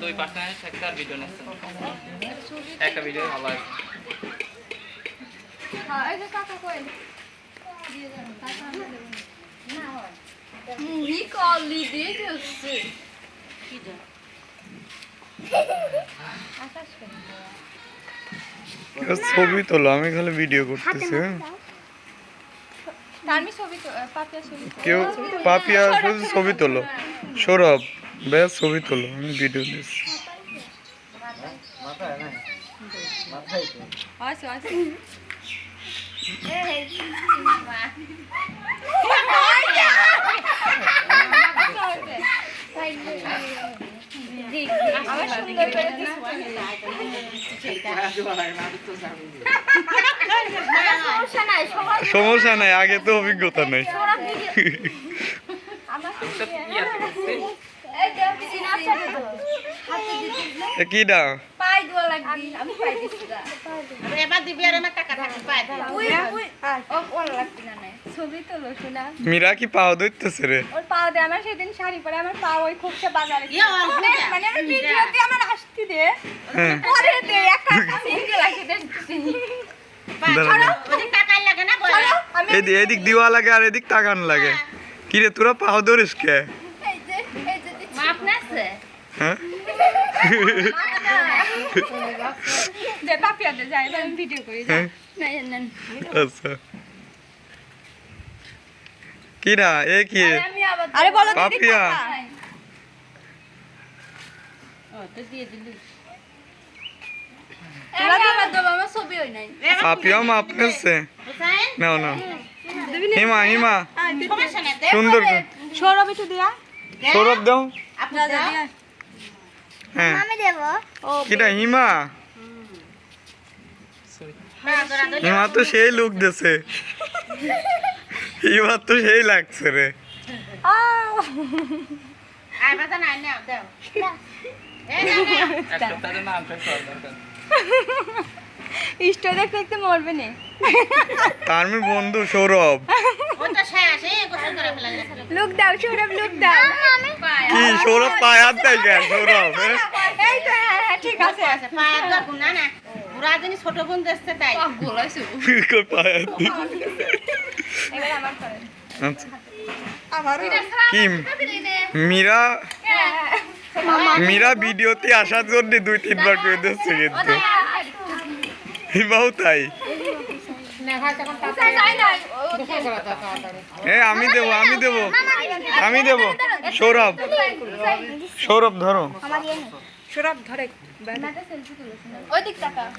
দুই পাঁচটা একটা ভিডিও একটা ভিডিও ভালো হ্যাঁ এই যে কাকা কই? দিয়ে যান কাকা না হয়। কলি দিয়ে গেছে আকাশ ছবি তোলো আমি খালি ভিডিও করতেছি হ্যাঁ? ছবি তো পাপিয়া ছবি তো- কেউ পাপিয়া শুধু ছবি তোলো সৌরভ ব্যাস ছবি তোলো আমি ভিডিও দিচ্ছি আছে আমার সুন্দর করে দিস সমস্যা নাই আগে তো অভিজ্ঞতা নেই। কি না লাগবে। আমি পাই দিছি না এবার দিবি আর আমার টাকা থাকবে পায় তুই তুই ও ওর লাগবে না নাই। ছবি তো লোক না মীরা কি পাও ধরতেছে রে? ওর পাও দে আমার সেদিন শাড়ি পরে আমার পা ওই খুবসে বাজারে মানে দে। মানে আমার ভিডিওতে আমার আসতে দে। হ্যাঁ। পরে দে একটা সিঙ্গেল লাগে না আমি এদিক এদিক দিওয়া লাগে আর এদিক তাকান লাগে। কি রে তোরা পাও ধরিস কে? এই যে এই যে দিচ্ছি। মাপ নাছে? হ্যাঁ? পাপিয়া হ্যাঁ না আচ্ছা এ কি আরে বলো পাপিয়া। পাপিয়াও মাপ হুসাইন নাও হিমা হিমা সুন্দর সৌরভ দিয়া সৌরভ দাও হ্যাঁ। আমি দেবো। হিমা। হিমা তো সেই লুক দিছে। হিমা তো সেই লাগছে রে। স্টোরি দেখতে দেখতে মরবে না। তার বন্ধু সৌরভ। লুক দাও সৌরভ লুক দাও। কি সৌরভ পায়ে হাত দেয় কেন সৌরভ হ্যাঁ? এই তো হ্যাঁ হ্যাঁ ঠিক আছে। দরকার না না। বুড়া দিনই ছোট বোন দেখছে তাই। কই হাত এবার আমার করেন। আচ্ছা। কি মীরা? মীরা ভিডিওতে আসার জন্য দুই তিনবার করে দিচ্ছে কিন্তু হিমাও তাই। এ আমি দেব আমি দেব আমি দেব। সৌরভ। সৌরভ ধরো। সৌরভ ধরে টাকা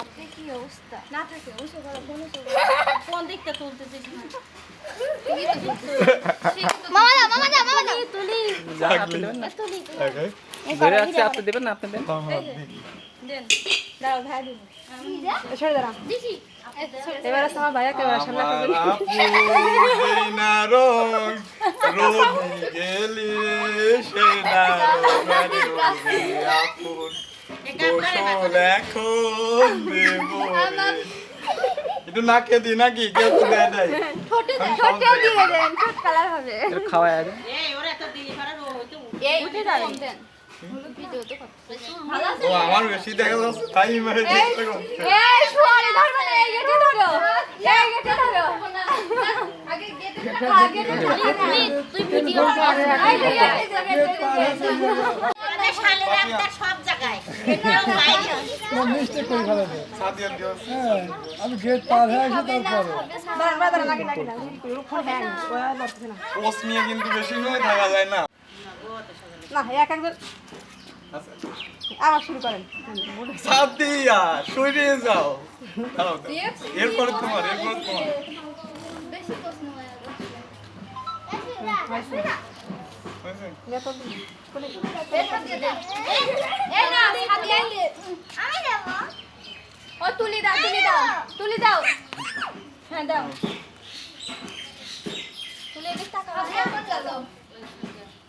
আপনি কি অবস্থা? না থাকে ওসব কোন দিকটা তুলতেছিস মামা দাও মামা দাও মামা দাও। তুলি তুলি। ধরে আছে আপনি দেবেন না আপনি দেন। দেন দাও ভাই দিন সরে এবার আছে আমার ভাইয়া গেলি। একটু নাকে দি নাকি কেউ তো দেয় নাই ছোট ছোটও দিয়ে দেন ছোট কালার হবে খাওয়া উঠে যাবে দেন ভিডিও তো ভালো আছে ও আমার বেশি দেখা যাচ্ছে তাই মেরে চেষ্টা করছে এই শুয়ারে ধরবে না এই গেটে ধরো। এই গেটে ধরো। আগে গেটে ধরো। তুই ভিডিও কর এই যে এই যে ওরা শালের একটা সব জায়গায়। এটাও বাইরে। সাদিয়া দিও। আমি গেট পার হয়ে আসি তারপরে। দাঁড়ান দাঁড়ান লাগে লাগে না ওসমিয়া কিন্তু বেশি সময় থাকা যায় না। না এক একজন আবার শুরু করেন। সাদিয়া সরে যাও। এরপরে তোমার এরপরে তোমার। তুলি দাও তুলি দাও তুলি দাও। হ্যাঁ দাও। এদিক তাকাও।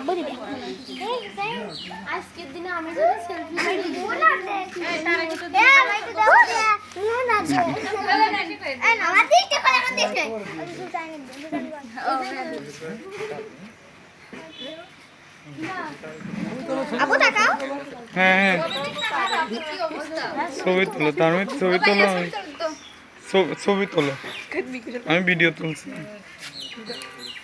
আব্বু দিবে আজকের দিনে আমি যদি সেলফি আবু তাকাও হ্যাঁ হ্যাঁ ছবি তোলো তার মধ্যে ছবি তোলো ছবি- ছবি তোলো আমি ভিডিও তুলছি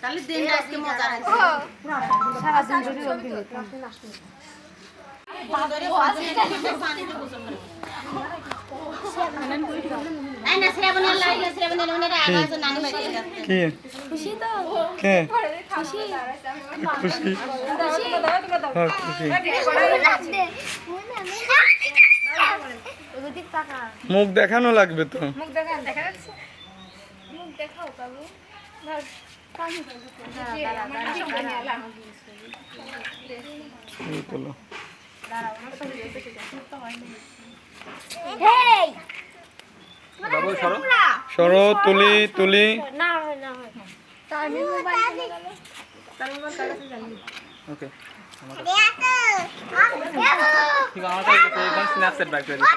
তাহলে দিনটা আজকে মজা আছে। ও সারাদিন যদি রোগী ধরে পানিতে গোসল করে। এই না শ্রাবণের লাইলে শ্রাবণের আওয়াজ নানি বাড়ি যাচ্ছে। কি? খুশি তো? কে? খুশি? খুশি? খুশি? ওদিক তাকা মুখ দেখানো লাগবে তো। মুখ দেখা দেখা যাচ্ছে মুখ দেখাও বাবু সরো তুলি তুলি। ওকে ঠিক আছে আমার কাছে একদম স্ন্যাপচ্যাট ব্যাক করে দিচ্ছি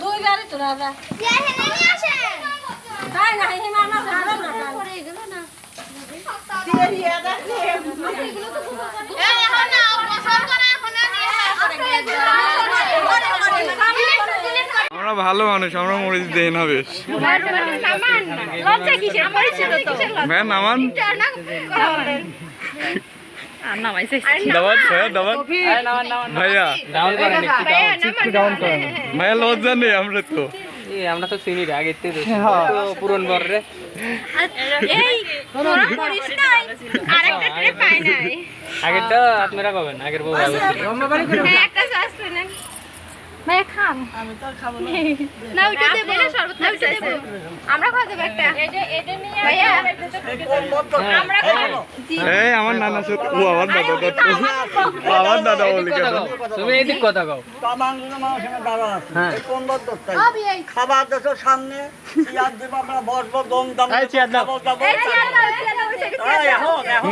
দুই গাড়ি তো তাই না হিমা না ভালো না এই এখন না গোসল করা এখন না আমরা ভালো মানুষ আমরা মরিচ দেই না বেশ। ম্যাম নামান? ভাইয়া লজ্জা নেই আমরা তো। আমরা তো চিনি রে আগে পুরন বর আগেরটা আপনারা কবেন আগের বউ ভালো ছিল। হ্যাঁ, একটা খাম আমি তো খাব না। ওইটা দেবো না ওইটা দেবো। আমরা খাওয়া দেবো একটা। এটা এটা নিয়ে ভাইয়া। আমরা খাব। এই আমার নানা ও আমার দাদা দাদা। আমার দাদা বলি কেন? তুমি এইদিক কথা কও। হ্যাঁ। আবি এই। খাবার দেশো সামনে। চেয়ার দেবো আমরা বসবো দম দাম এই চেয়ার দাও। এই চেয়ার দাও এই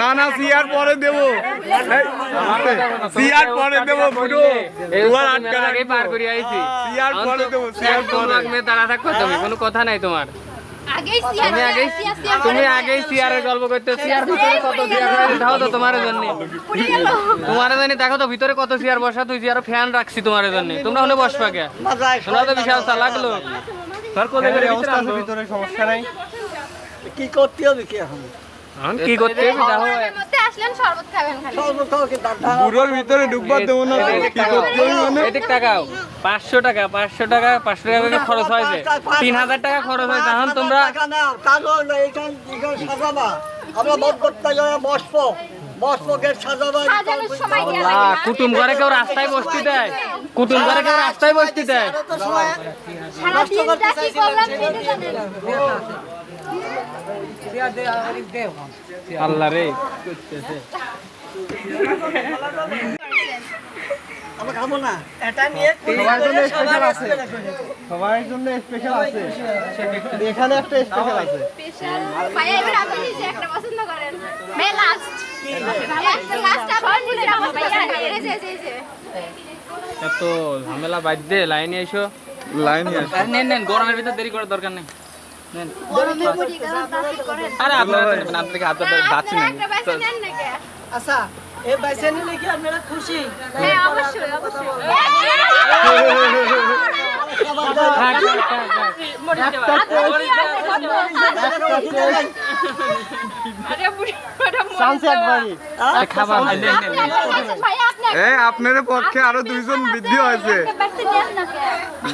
না না পরে দেবো। সিয়ার পরে দেবো এই তোমার আটকা আগে পার করে আইছি। সিয়ার পরে দেবো সিয়ার পরে দাঁড়া থাকো তুমি কোনো কথা নাই তোমার। তুমি তুমি আগেই সিয়ারের গল্প করতে সিয়ার ভিতরে কত সিয়ার দাও তো তোমার জন্য। তোমার জন্য দেখো তো ভিতরে কত সিয়ার বসা তুই সিয়ার ফ্যান রাখছি তোমার জন্য। তোমরা হলে বসবা কে? তোমরা তো বিশাল চালাকলো তোর কোলে করে ভিতরে সমস্যা নাই। কি করতে হবে কি এখন। এখন কি করতে? হবে দেখো ঘরের মধ্যে আসলেন শরবত খাবেন খালি। সর্ব কি দাঁড়া বুড়োর ভিতরে ঢুকবার দেবো না। কি করতে মানে? এদিক পাঁচশো টাকা পাঁচশো টাকা পাঁচশো টাকা করে খরচ হয়েছে। তিন হাজার টাকা খরচ হয়েছে। এখন তোমরা আমরা বসবো। কুটুম ঘরে কেউ রাস্তায় বসতে দেয়। কুটুম ঘরে কেউ রাস্তায় বসতে দেয়। আল্লাহ রে। আমরা খাব না। এটা নিয়ে সবার জন্য স্পেশাল আছে। এখানে একটা স্পেশাল আছে। স্পেশাল ভাইয়া এবার আপনি নিজে একটা পছন্দ করেন। ভাই লাস্ট একটা লাস্ট আপনি নিজে আমার ভাইয়া এই যে এই যে এত ঝামেলা বাদ দে লাইনে এসো। লাইনই নেন নেন গরমের ভিতরে দেরি করার দরকার নেই। আরে আপনারা আপনাদেরকে হাত ধরে যাচ্ছি না। আচ্ছা এই বাইসে নিলে কি আপনারা খুশি? হ্যাঁ অবশ্যই অবশ্যই। এ আপনার পক্ষে আরও দুইজন বৃদ্ধি হয়েছে।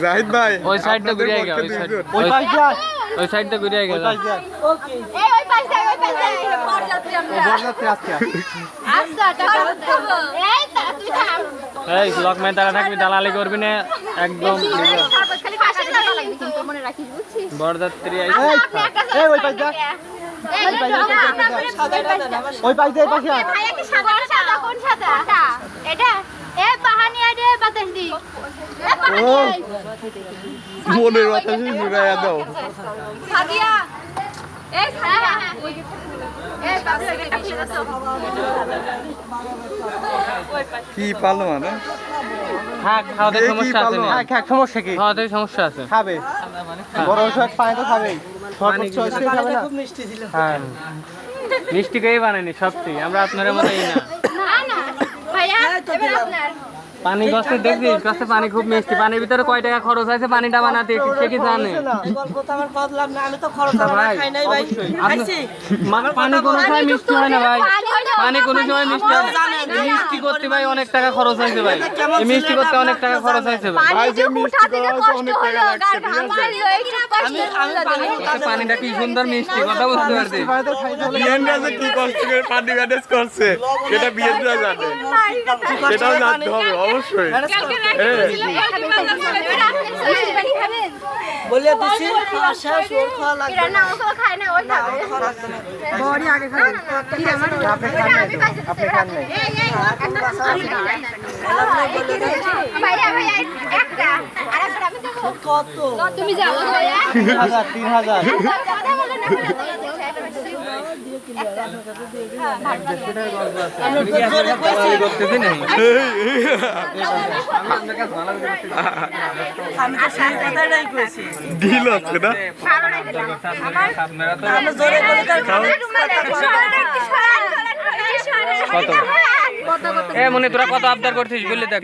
জাহিদ ভাই ওই সাইডটা ঘুরিয়ে গেল ওই সাইডটা গেল এই ওই বরযাত্রী আজকে আচ্ছা ব্লক তারা থাকবি দালালি করবি না একদম। খালি পাশে টাকা লাগবে কিন্তু মনে রাখিস বুঝছিস? বরযাত্রী আইছে। ওই পাশ এই পাশ ভাইয়া কি সাদা সাদা কোন সাদা? এটা? এ পাহানিয়া দে বাতাস দি। মনের বাতাসে জুড়াইয়া দাও। সাদিয়া। এই সাদিয়া। এই বাবু এটা কি পালো মানে? খাওয়াতে এ সমস্যা আছে পালো? না হ্যাঁ, খাক, সমস্যা কি সমস্যা আছে। খাবে। বড় সব পানি তো খাবেই। সরবত চয়েসে খাবে না খুব মিষ্টি হ্যাঁ। মিষ্টি কেই বানাইনি সত্যি। আমরা আপনার মতোই না। পানি গছে দেখছিস গছে পানি খুব মিষ্টি। পানির ভিতরে কয় টাকা খরচ আছে পানিটা বানাতে সে কি জানে? গল্প তো আমার বদলাম না আমি তো খরচ ভাই খাই নাই ভাই। খাইছি। মা- পানি কোনো সময় মিষ্টি হয় না ভাই। পানি কোনো সময় মিষ্টি হয় না মিষ্টি করতে ভাই অনেক টাকা খরচ হয়েছে ভাই। এই মিষ্টি করতে অনেক টাকা খরচ হয়েছে ভাই। পানিটা কি সুন্দর মিষ্টি কথা বুঝতে পারছি কি কষ্ট করে পানি ম্যানেজ করছে সেটা বিয়েনরা জানে। সেটাও জানতে হবে অবশ্যই। বলে দিছি শেষ ওর খাওয়া লাগবে না ও খায় না ওর খাবে। বড়ি আগে খাবে। কি আমার আপনি খান আপনি খান না এই এই একটা ভাইয়া ভাইয়া একটা। আর আমি দেব। কত? তুমি যাও 3000 3000 ঢিল আছে না কত? এ মনে তোরা কত আবদার করছিস বললে দেখ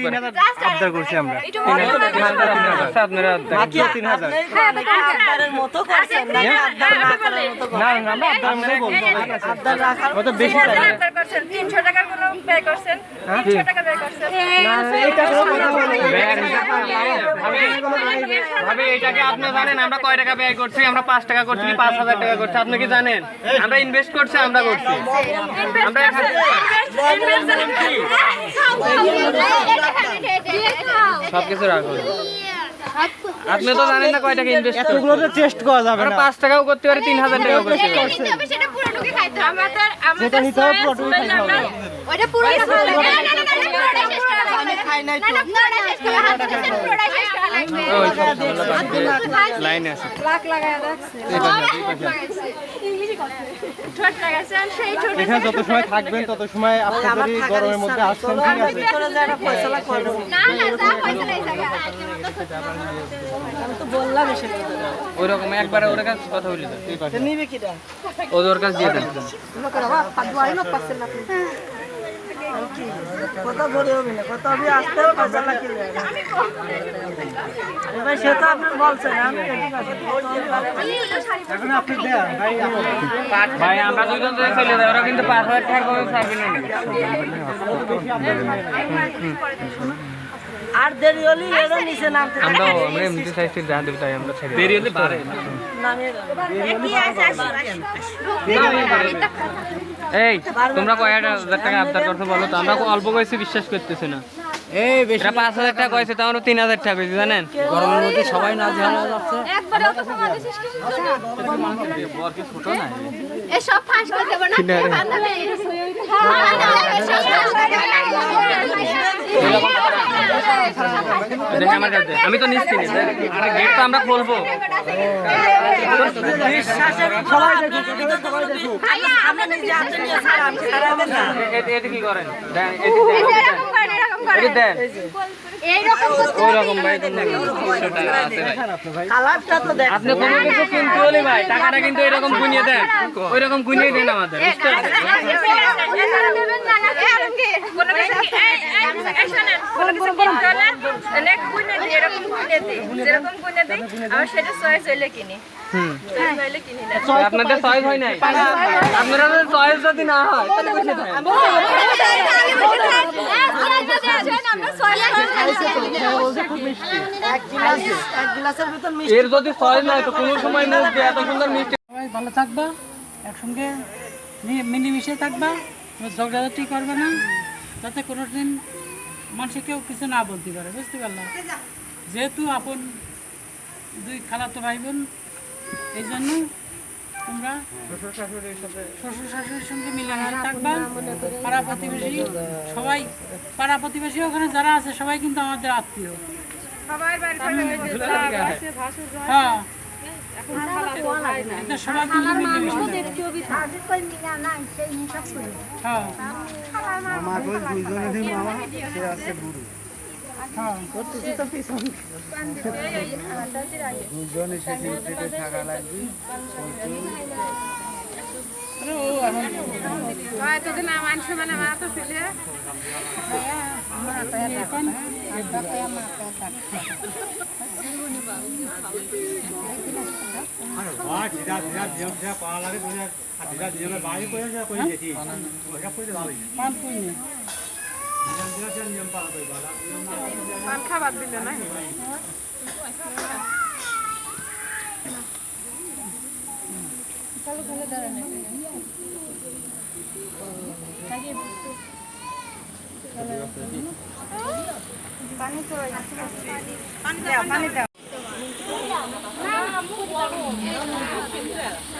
আবদার করছি আমরা। আপনারা মতো করছেন। না আপনার না করার মতো না না, আমরা আবদার মতো বলব আপনার রাখার কত বেশি চাই না, এইটা কোনো কথা বলে এটাকে আপনি জানেন আমরা কয় টাকা ব্যয় করছি? আমরা পাঁচ টাকা করছি কি পাঁচ হাজার টাকা করছি? আপনি কি জানেন? আমরা ইনভেস্ট করছি আমরা করছি। আমরা এখানে সবকিছু রাখুন আপনি তো জানেন না কয় টাকা ইনভেস্ট এতগুলো তো টেস্ট করা যাবে আমরা না। পাঁচ টাকাও করতে পারি তিন হাজার টাকাও করতে পারি। সেটা পুরোটুকু খাইতে হবে? যেটা নিতে হবে পুরোটুকু খাইতে হবে। ওটা পুরো না না না না না পুরোটা শেষ করা লাগবে। আমি খাই নাই না না পুরোটা করা হাত দিলে পুরোটা শেষ করা লাগবে। ওই সব ঝামেলা বাদ দিয়ে লাইনে আছে। লাখ লাগায় রাখছে। ঠোঁট লাগাছেন সেই ঠোঁট এখানে যত সময় থাকবেন তত সময় আপনি যদি গরমের মধ্যে আসছেন ঠিক আছে। ভিতরে যা একটা ফয়সালা করব না না যা পয়সা নাই জায়গা। আমি তো বললাম সেটা ওই রকম একবারে ওর কাছে কথা বলি নিবে কিটা ওদের কাছে দিয়ে দেন কথা ধরে হবে না কথা হবে আসতে হবে ফয়সালা কিনলে এবার সে তো আপনি বলছেন আমি এখন আপনি দেন ভাই আমরা দুজন চলে যাই ওরা কিন্তু পাঁচ হাজার টাকা করে ছাড়বে না আর দেরি হলে এরও নিচে নামতে আমরা আমরা এমনিতে চাইছি যা দেবে তাই আমরা ছেড়ে দেরি হলে পারে এই তোমরা কয় হাজার টাকা আবদার করতে বলো তো? আমরা অল্প কয়েছি বিশ্বাস করতেছি না। এই বেশি পাঁচ হাজার টাকা কয়েছে তাও তিন হাজার টাকা কয়েছি জানেন? গরমের মধ্যে সবাই না ঝাড়া যাচ্ছে। ছোট না? এসব ফাঁস করে দেবো না। আমি তো নিচ্ছি আর গেট তো আমরা খুলবো আমরা নিজে হাতে নিয়ে ছাড়াম ছাড়াবেন না এ- এ- এতে কি করেন আপনি কোনো কিছু কিনতে হলে ভাই টাকাটা কিন্তু এরকম গুনিয়ে দেন ওই রকম গুনিয়ে দেন আমাদের। আপনাদের চয়েস হয় নাই আপনারা চয়েস যদি না হয় তাহলে বসে থাকেন এক গ্লাস এক গ্লাসের ভিতর মিষ্টি। এর যদি চয়েস নাই তো কোনো সময় মুখ দিয়ে এত সুন্দর মিষ্টি। সবাই ভালো থাকবা একসঙ্গে মিলেমিশে থাকবা ঝগড়াঝাটি করবে না যাতে কোনো দিন মানুষে কেউ কিছু না বলতে পারে বুঝতে পারলাম যেহেতু আপন দুই খালাতো ভাই বোন এই জন্য তোমরা শ্বশুর শাশুড়ির সঙ্গে মিলেমিশে থাকবা পাড়া প্রতিবেশী সবাই পাড়া প্রতিবেশী ওখানে যারা আছে সবাই কিন্তু আমাদের আত্মীয়। হ্যাঁ। সবাই কিন্তু মিলেমিশে। হ্যাঁ। আমার ওই দুইজনেরই মামা সে আছে গুরু হ্যাঁ দুজনে সেদিন থেকে থাকা লাগবে পান কই ওই নানি, তুমি যাবা না রেডি আছো তোমার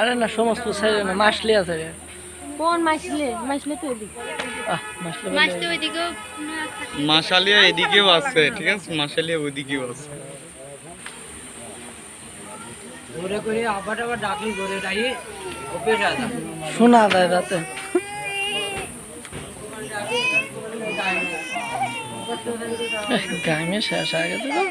আরে না সমস্ত ছেড়ে না মাসলে আছে রে। কোন মাসলে? মাসলে তো এদিকে। মাসালিয়া এদিকেও আছে ঠিক আছে? মাসালিয়া ওইদিকেও আছে। ঘুরে করে আবার আবার ডাকলি ঘুরে ডাকি অভ্যেস শোনা যায় রাতে। গামে শেষ হয়ে গেছে তো?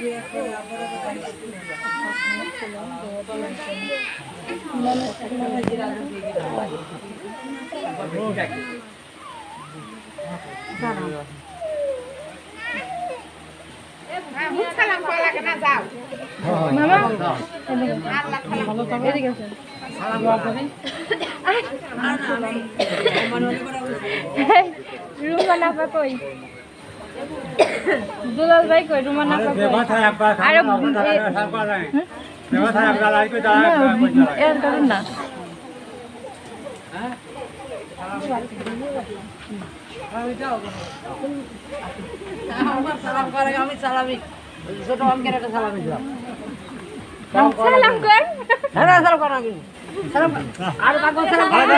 রুমানা কই? দুলাল ভাই কই রুমানা আপা কই আরে না সালাম করে আমি সালামি। ছোট অঙ্কের একটা সালামি দিলাম। সালাম কর হ্যাঁ সালাম করো আমি সালাম কর। আর কাকু সালাম করো।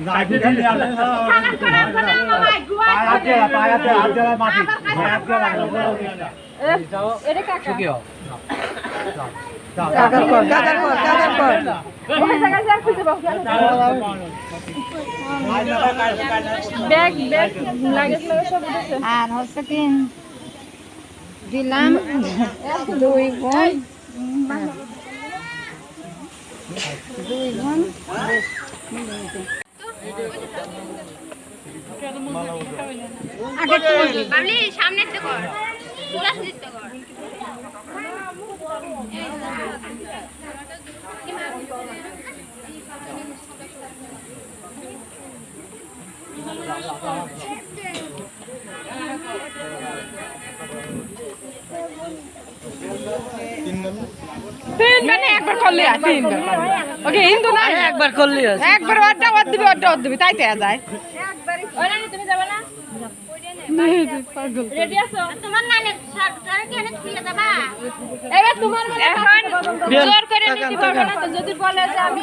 সালাম করার কথা মামা গুয়া এটা কাকা। কাকার কর, কাকার কর, কাকার কর। খুঁজে পাও ব্যাগ ব্যাগ লাগে সব আর হচ্ছে কি দিলাম। দুই বোন দুই বোন আগে সামনে তো কর। তিনবার একবার করলে তিনবার ওকে হিন্দু না? একবার করলি একবার অর্ডা অর দিবি অর্ডা অর দিবি তাই তো যায়। তুমি যাবে না জোর করে যদি বলে যে আমি